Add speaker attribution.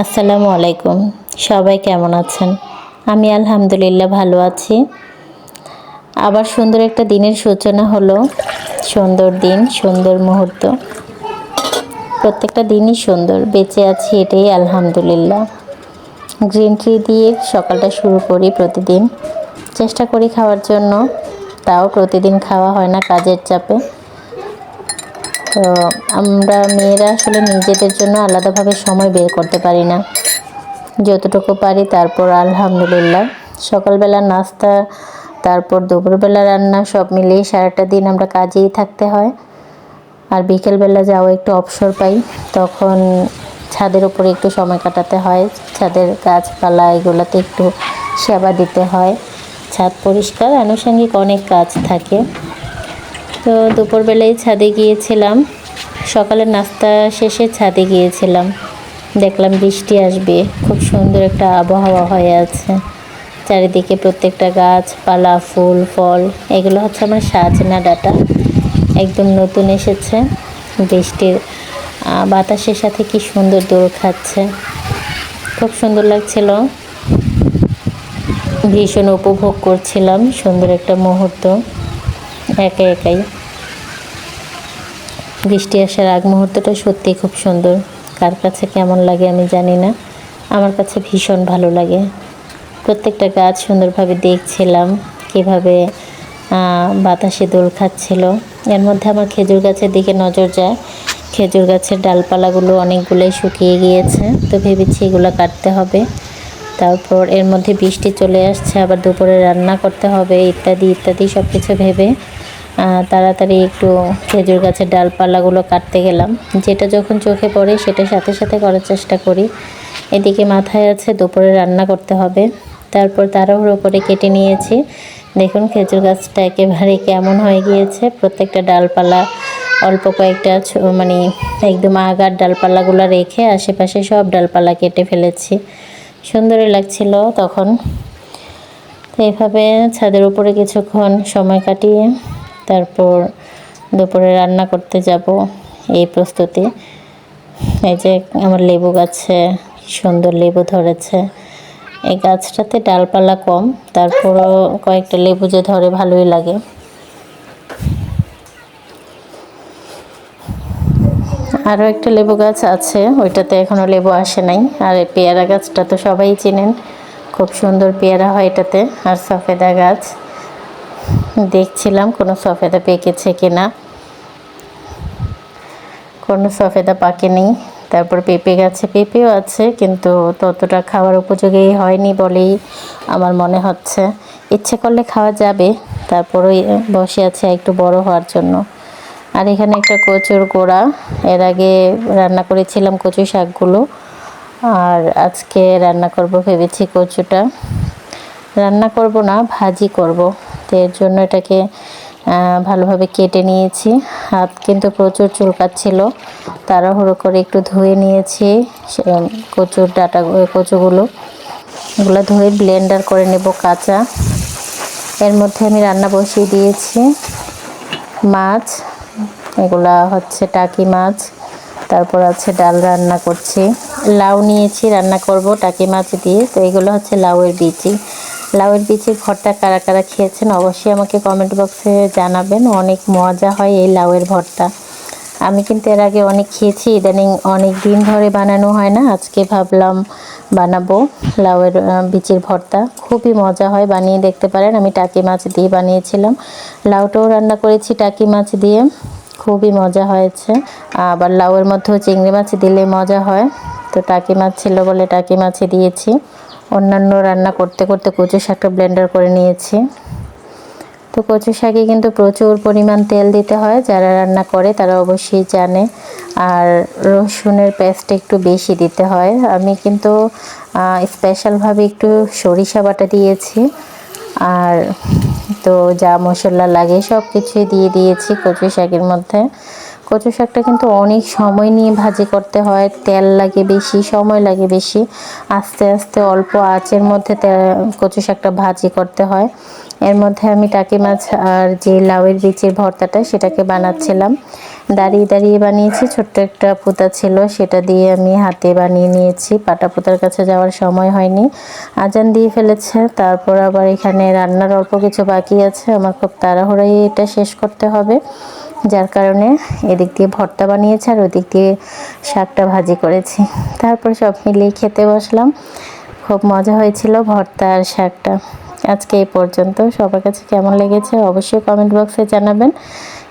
Speaker 1: আসসালামু আলাইকুম। সবাই কেমন আছেন? আমি আলহামদুলিল্লাহ ভালো আছি। আবার সুন্দর একটা দিনের সূচনা হলো। সুন্দর দিন, সুন্দর মুহূর্ত। প্রত্যেকটা দিনই সুন্দর। বেঁচে আছি এটাই আলহামদুলিল্লাহ। গ্রিন টি দিয়ে সকালটা শুরু করি প্রতিদিন। চেষ্টা করি খাওয়ার জন্য। তাও প্রতিদিন খাওয়া হয় না কাজের চাপে। তো আমরা মেয়েরা আসলে নিজেদের জন্য আলাদাভাবে সময় বের করতে পারি না। যতটুকু পারি তারপর আলহামদুলিল্লাহ। সকালবেলা নাস্তা, তারপর দুপুরবেলা রান্না, সব মিলিয়ে সারাটা দিন আমরা কাজেই থাকতে হয়। আর বিকেলবেলা যাও একটু অবসর পাই, তখন ছাদের উপরে একটু সময় কাটাতে হয়। ছাদের গাছপালা, এগুলোতে একটু সেবা দিতে হয়। ছাদ পরিষ্কার, আনুষঙ্গিক অনেক কাজ থাকে। তো দুপুরবেলায় ছাদে গিয়েছিলাম। সকালের নাস্তা শেষে ছাদে গিয়েছিলাম। দেখলাম বৃষ্টি আসবে। খুব সুন্দর একটা আবহাওয়া হয়ে আছে। চারিদিকে প্রত্যেকটা গাছপালা, ফুল, ফল, এগুলো হচ্ছে আমার সাজনা ডাটা। একদম নতুন এসেছে। বৃষ্টির বাতাসের সাথে কি সুন্দর দোল খাচ্ছে। খুব সুন্দর লাগছিল। ভীষণ উপভোগ করছিলাম। সুন্দর একটা মুহূর্ত। একা একাই। বৃষ্টি আসার আগ মুহূর্তটা সত্যিই খুব সুন্দর। কার কাছে কেমন লাগে আমি জানি না। আমার কাছে ভীষণ ভালো লাগে। প্রত্যেকটা গাছ সুন্দরভাবে দেখছিলাম, কীভাবে বাতাসে দোল খাচ্ছিল। এর মধ্যে আমার খেজুর গাছের দিকে নজর যায়। খেজুর গাছের ডালপালাগুলো অনেকগুলোই শুকিয়ে গিয়েছে। তো ভেবেছি এগুলো কাটতে হবে। তারপর এর মধ্যে বৃষ্টি চলে আসছে, আবার দুপুরে রান্না করতে হবে, ইত্যাদি ইত্যাদি সব কিছু ভেবে তাড়াতাড়ি একটু খেজুর গাছের ডালপালাগুলো কাটতে গেলাম। যেটা যখন চোখে পড়ে সেটা সাথে সাথে করার চেষ্টা করি। এদিকে মাথায় আছে দুপুরে রান্না করতে হবে। তারপর তাড়াহুড়ো করে কেটে নিয়েছি। দেখুন খেজুর গাছটা একেবারে কেমন হয়ে গিয়েছে। প্রত্যেকটা ডালপালা, অল্প কয়েকটা মানে একদম আগার ডালপালাগুলো রেখে আশেপাশে সব ডালপালা কেটে ফেলেছি। সুন্দরই লাগছিল তখন। এইভাবে ছাদের উপরে কিছুক্ষণ সময় কাটিয়ে তারপর দুপুরে রান্না করতে যাব এই প্রস্তুতি। এই যে আমার লেবু গাছে সুন্দর লেবু ধরেছে। এই গাছটাতে ডালপালা কম, তারপরও কয়েকটা লেবু যে ধরে ভালোই লাগে। আরও একটা লেবু গাছ আছে, ওইটাতে এখনও লেবু আসে নাই। আর পেয়ারা গাছটা তো সবাই চেনেন, খুব সুন্দর পেয়ারা হয় এটাতে, আর সফেদা গাছ। দেখছিলাম কোনো সফেদা পেকেছে কিনা। কোনো সফেদা পাকেনি তারপর পেঁপে গাছে পেঁপেও আছে, কিন্তু ততটা খাওয়ার উপযোগী হয়নি বলেই আমার মনে হচ্ছে। ইচ্ছে করলে খাওয়া যাবে তারপরে বসে আছে একটু বড় হওয়ার জন্য। আর এখানে একটা কচুর গোড়া। এর আগে রান্না করেছিলাম কচু শাকগুলো। আর আজকে রান্না করব ভেবেছি কচুটা। রান্না করব না, ভাজি করব। তো এর জন্য এটাকে ভালোভাবে কেটে নিয়েছি। হাত কিন্তু প্রচুর চুলকাচ্ছিল। তাড়াহুড়ো করে একটু ধুয়ে নিয়েছি কচুর ডাটা কচুগুলো। এগুলো ধুয়ে ব্লেন্ডার করে নেব কাঁচা। এর মধ্যে আমি রান্না বসিয়ে দিয়েছি মাছ। এগুলা হচ্ছে টাকি মাছ। তারপর আছে ডাল রান্না করছি। লাউ নিয়েছি, রান্না করব টাকি মাছ দিয়ে। তো এগুলো হচ্ছে লাউয়ের বিচি। লাউয়ের বিচির ভর্তা কারা কারা খেয়েছেন অবশ্যই আমাকে কমেন্ট বক্সে জানাবেন। অনেক মজা হয় এই লাউয়ের ভর্তা। আমি কিন্তু এর আগে অনেক খেয়েছি, ইদানিং অনেক দিন ধরে বানানো হয় না। আজকে ভাবলাম বানাবো লাউয়ের বিচির ভর্তা। খুবই মজা হয় বানিয়ে দেখতে পারেন। আমি টাকি মাছ দিয়ে বানিয়েছিলাম। লাউটাও রান্না করেছি টাকি মাছ দিয়ে। খুবই মজা হয়েছে। আবার লাউয়ের মধ্যেও চিংড়ি মাছ দিলে মজা হয়। তো টাকি মাছ ছিল বলে টাকি মাছই দিয়েছি। অন্যান্য রান্না করতে করতে কচু শাকটা ব্লেন্ডার করে নিয়েছি। তো কচু শাকে কিন্তু প্রচুর পরিমাণ তেল দিতে হয়। যারা রান্না করে তারা অবশ্যই জানে। আর রসুনের পেস্ট একটু বেশি দিতে হয়। আমি কিন্তু স্পেশালভাবে একটু সরিষা বাটা দিয়েছি। আর তো যা মশলা লাগে সব কিছুই দিয়ে দিয়েছি কচু শাকের মধ্যে। কচু শাকটা কিন্তু অনেক সময় নিয়ে ভাজি করতে হয়, তেল লাগে বেশি, সময় লাগে বেশি। আস্তে আস্তে অল্প আঁচের মধ্যে কচু শাকটা ভাজি করতে হয়। এর মধ্যে আমি টাকি মাছ আর যে লাউয়ের বীজের ভর্তাটা সেটাকে বানাচ্ছিলাম। দাঁড়িয়ে দাঁড়িয়ে বানিয়েছি, ছোট্ট একটা পুঁতা ছিল, সেটা দিয়ে আমি হাতে বানিয়ে নিয়েছি। পাটা পুতার কাছে যাওয়ার সময় হয়নি। আজান দিয়ে ফেলেছে, তারপর আবার এখানে রান্নার অল্প কিছু বাকি আছে। আমার খুব তাড়াহুড়াই এটা শেষ করতে হবে, যার কারণে এদিক দিয়ে ভর্তা বানিয়েছে আর ওদিক দিয়ে শাকটা ভাজি করেছি। তারপর সব মিলিয়ে খেতে বসলাম। খুব মজা হয়েছিল ভর্তা আর শাকটা। আজকে এই পর্যন্ত। সবার কাছে কেমন লেগেছে অবশ্যই কমেন্ট বক্সে জানাবেন।